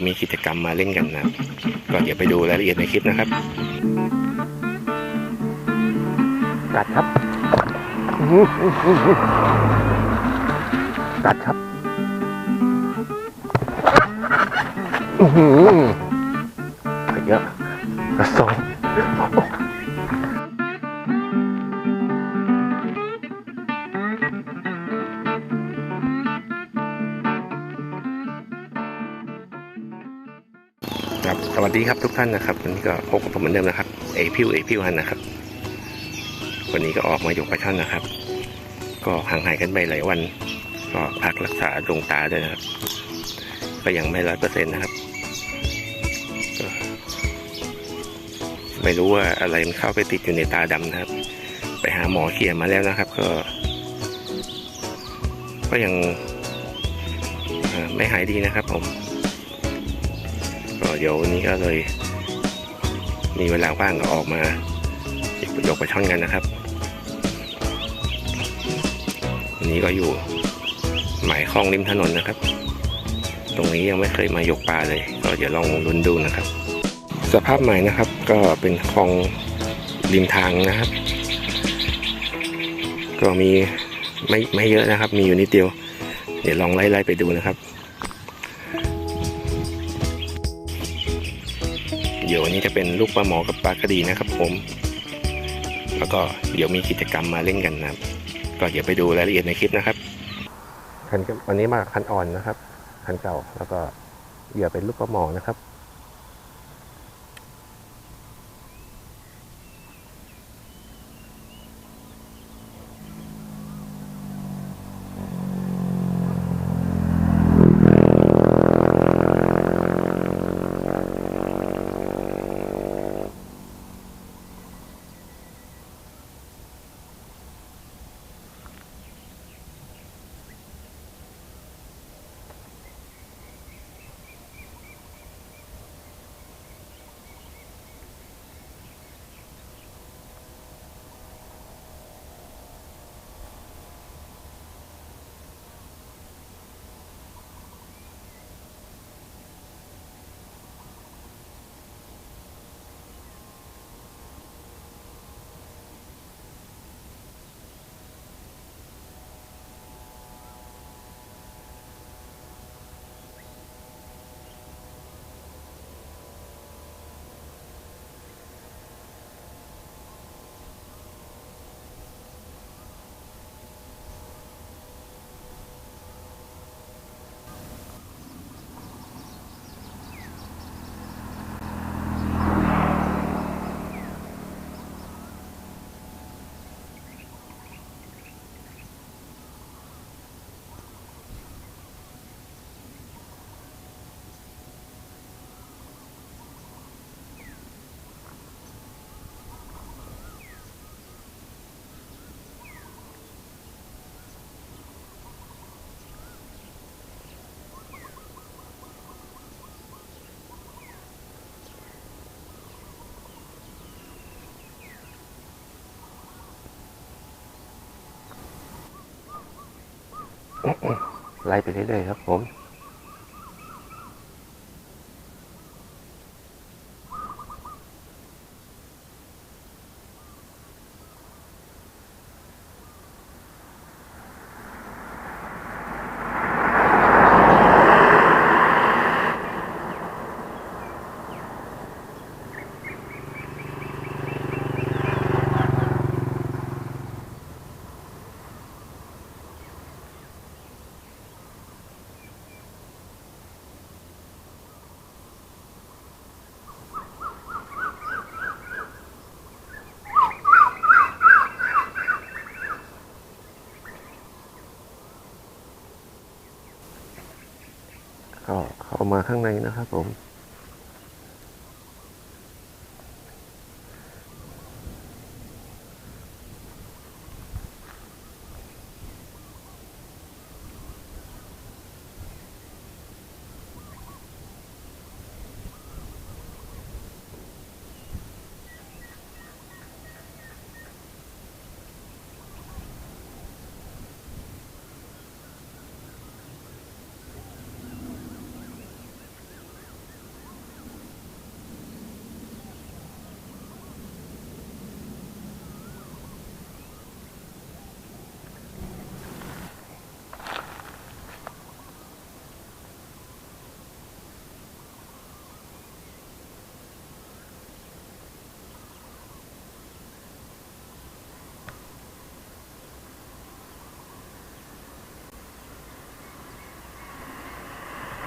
ยวมีกิจกรรมมาเล่นกันนะก็เดี๋ยวไปดูรายละเอียดในคลิปนะครับกัดครับกัดครับอือหือไปเยอะกระสอบ สวัสดีครับทุกท่านนะครับวันนี้ก็พบกับผมเหมือนเดิมนะครับเอพิวเอพิวฮันนะครับ วันนี้ก็ออกมายกปลาช่อนนะครับ ก็ห่างหายกันไปหลายวัน ก็พักรักษาดวงตาด้วยนะครับ ก็ยังไม่ร้อยเปอร์เซ็นต์นะครับไม่รู้ว่าอะไรมันเข้าไปติดอยู่ในตาดำนะครับ ไปหาหมอเขียมาแล้วนะครับ ก็ ก็ยังไม่หายดีนะครับผม เดี๋ยววันนี้ก็เลย มีเวลาว่างก็ออกมายกปลาช่อนกันนะครับ วันนี้ก็อยู่หมายคลองริมถนนนะครับ ตรงนี้ยังไม่เคยมายกปลาเลยก็เดี๋ยวลองลุ้นดูนะครับ สภาพใหม่นะครับก็เป็นคลองริมทางนะครับ ก็มีไม่ไม่เยอะนะครับ มีอยู่นิดเดียว เดี๋ยวลองไล่ๆไปดูนะครับ เดี๋ยววันนี้จะเป็นลูกปลาหมอกับปลากระดีนะครับผม แล้วก็เดี๋ยวมีกิจกรรมมาเล่นกันนะก็เดี๋ยวไปดูรายละเอียดในคลิปนะครับคันวันนี้มาคันอ่อนนะครับ คันเก่าแล้วก็เหยื่อเป็นลูกปลาหมอนะครับ ไล่ไปเรื่อยๆครับผม ก็เข้ามาข้างในนะครับผม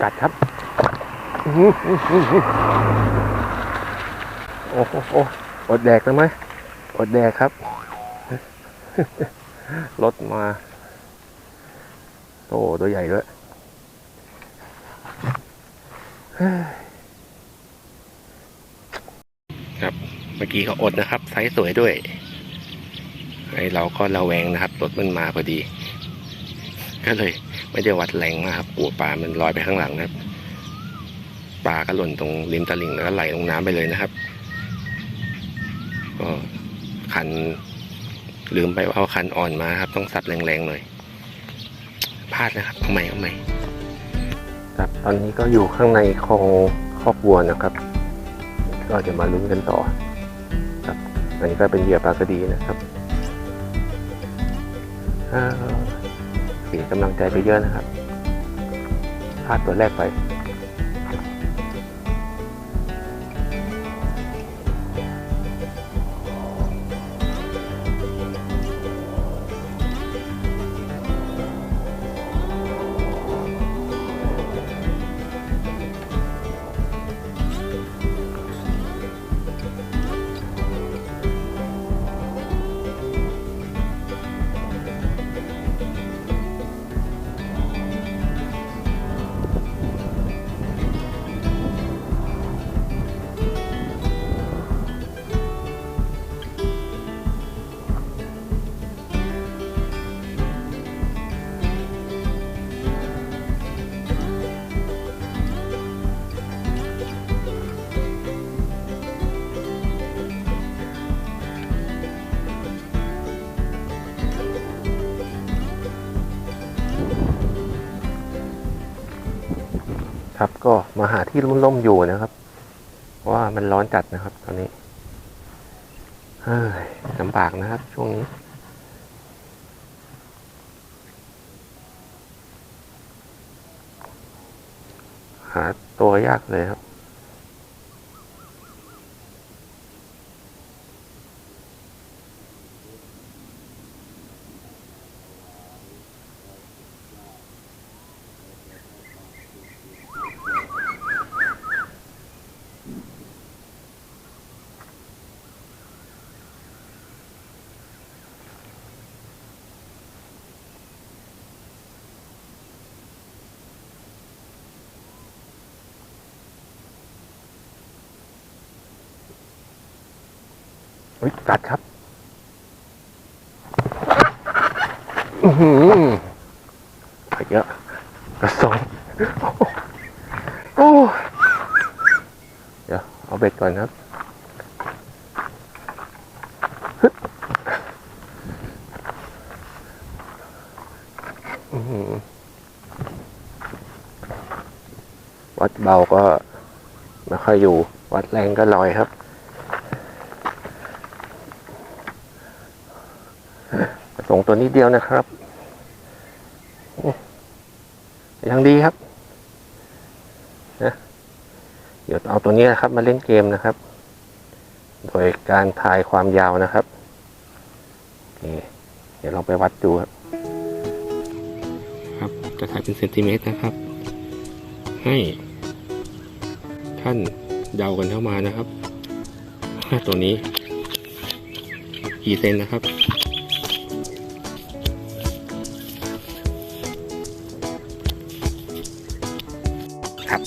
กัดครับโอ้โหอดแดกแล้วไหมอดแดกครับ รถมา โอ้ตัวใหญ่ด้วยเฮ้ยครับเมื่อกี้เขาอดนะครับ ไซส์สวยด้วยไอเราก็ระแวงนะครับ รถมันมาพอดี ก็เลย ไม่ได้วัดแรงมากครับกลัวปลามันลอยไปข้างหลังนะครับปลาก็หล่นตรงริมตลิ่งแล้วก็ไหลลงน้ำไปเลยนะครับ ก็คันลืมไปว่าเอาคันอ่อนมาครับ ต้องสับแรงๆหน่อยพลาดนะครับเอาใหม่เอาใหม่ครับตอนนี้ก็อยู่ข้างในคลองคอกวัวนะครับ ก็จะมาลุ้นกันต่อ ครับอันนี้ก็เป็นเหยื่อปลากระดีนะครับอ่า สียกำลังใจไปเยอะนะครับพลาดตัวแรกไป ครับ ก็มาหาที่ร่มๆอยู่นะครับ เพราะว่ามันร้อนจัดนะครับ ตอนนี้เฮ้ยลำบากนะครับ ช่วงนี้หาตัวยากเลยครับ ฮ้ยกัดครับอือหือเยอะกระสงโอ้เดี๋ยวเอาเบ็ดก่อนครับอื้อหือวัดเบาก็ไม่ค่อยอยู่ วัดแรงก็ลอยครับ ส่งตัวนี้เดียวนะครับ ยังดีครับนะเดี๋ยวเอาตัวนี้นะครับ มาเล่นเกมนะครับ โดยการทายความยาวนะครับเดี๋ยวเราไปวัดดูครับ ครับ จะถ่ายเป็นเซนติเมตรนะครับ ให้ท่านเดากันเข้ามานะครับ ตัวนี้กี่เซนนะครับ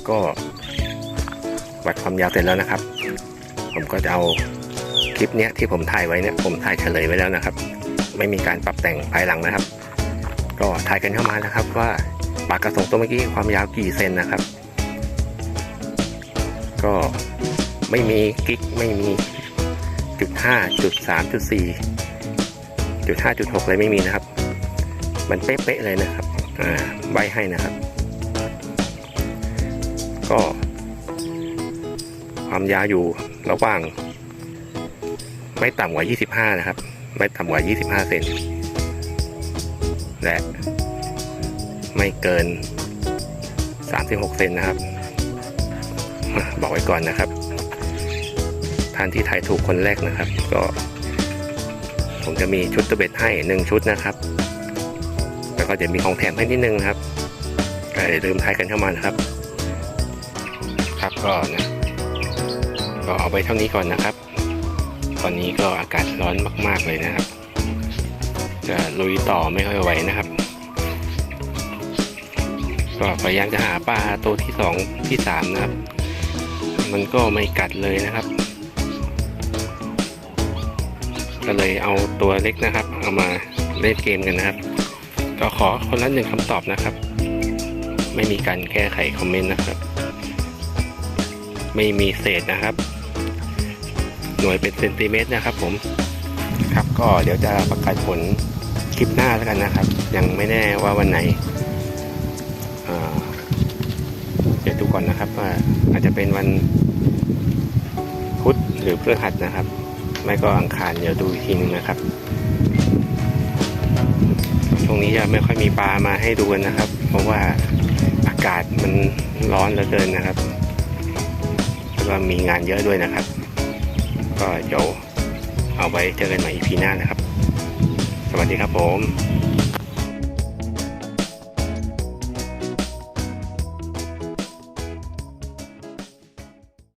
ก็วัดความยาวเสร็จแล้วนะครับ ผมก็จะเอาคลิปเนี้ยที่ผมถ่ายไว้เนี่ยผมถ่ายเฉลยไว้แล้วนะครับ ไม่มีการปรับแต่งภายหลังนะครับ ก็ถ่ายกันเข้ามานะครับว่าปากกระสงตัวเมื่อกี้ความยาวกี่เซนนะครับ ก็ไม่มีกิ๊กไม่มีจุดห้าจุดสามจุดสี่จุดห้าจุดหกอะไรไม่มีนะครับ มันเป๊ะๆเลยนะครับอ่าใบให้นะครับ ก็ ความยาวอยู่ระหว่าง ไม่ต่ำกว่า 25 นะครับ ไม่ต่ำกว่า 25 เซนและไม่เกิน 36 เซนนะครับ บอกไว้ก่อนนะครับท่านที่ถ่ายถูกคนแรกนะครับ ก็ ผมจะมีชุดตะเบ็ดให้หนึ่งชุดนะครับ แล้วก็จะมีของแถมให้นิดนึงครับอย่าลืมทายกันเข้ามานะครับ ก็นะก็เอาไปเท่านี้ก่อนนะครับ ตอนนี้ก็อากาศร้อนมาก ๆเลยนะครับ จะลุยต่อไม่ค่อยไหวนะครับ ก็พยายามจะหาปลาตัวที่สองที่สามนะครับ มันก็ไม่กัดเลยนะครับ ก็เลยเอาตัวเล็กนะครับ เอามาเล่นเกมกันนะครับ ก็ขอคนละหนึ่งคำตอบนะครับ ไม่มีการแก้ไขคอมเมนต์นะครับ ไม่มีเศษนะครับ หน่วยเป็นเซนติเมตรนะครับ ผมครับก็เดี๋ยวจะประกาศผลคลิปหน้าแล้วกันนะครับ ยังไม่แน่ว่าวันไหนเดี๋ยวดูก่อนนะครับว่าอาจจะเป็นวันพุธหรือพฤหัสนะครับ ไม่ก็อังคารเดี๋ยวดูอีกทีนึงนะครับช่วงนี้จะไม่ค่อยมีปลามาให้ดูกันนะครับ เพราะว่าอากาศมันร้อนเหลือเกินนะครับ ก็มีงานเยอะด้วยนะครับ ก็เดี๋ยวเอาไว้เจอกันใหม่อีพีหน้านะครับ สวัสดีครับผม